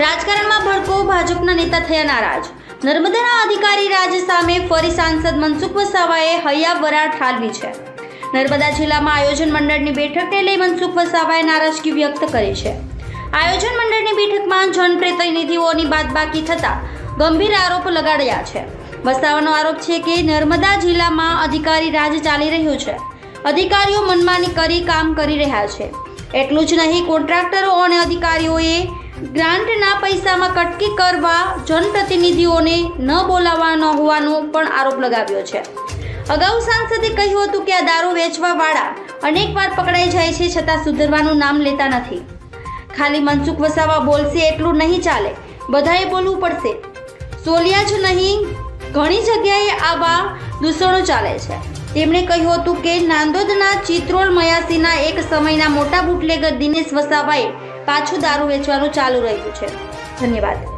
રાજકારણમાં ભડકો ભાજપના નેતા થયા નારાજ. નર્મદાના અધિકારી રાજ સામે ફરી સાંસદ મનસુખ વસાવાએ હૈયા વરાળ ઠાલવી છે. નર્મદા જિલ્લામાં આયોજન મંડળની બેઠકને લઈ મનસુખ વસાવાએ નારાજગી વ્યક્ત કરી છે. આયોજન મંડળની બેઠકમાં જનપ્રતિનિધિઓની બાદબાકી થતા ગંભીર આરોપ લગાડ્યા છે. વસાવાનો આરોપ છે કે નર્મદા જિલ્લામાં અધિકારી રાજ ચાલી રહ્યું છે. અધિકારીઓ મનમાની કરી કામ કરી રહ્યા છે. એટલું જ નહીં, કોન્ટ્રાક્ટરો અને અધિકારીઓએ ગ્રાન્ટના પૈસામાં કટકી કરવા જનપ્રતિનિધિઓને ન બોલાવવાનો હોવાનો પણ આરોપ લગાવ્યો છે. અગાઉ સાંસદે કહ્યું હતું કે આ દારૂ વેચવાવાળા અનેકવાર પકડાઈ જાય છે છતાં સુધરવાનું નામ લેતા નથી. ખાલી મનસુખ વસાવા બોલશે એટલું નહીં ચાલે. બધાએ બોલવું પડશે. સોલિયા જ નહીં, ઘણી જગ્યાએ આવા દૂષણો ચાલે છે. તેમણે કહ્યું હતું કે નાંદોદના ચિત્રોલ મયાસીના એક સમયના મોટા બુટલેગર દિનેશ વસાવાએ પાછું દારૂ વેચવાનું ચાલુ રહ્યું છે. ધન્યવાદ.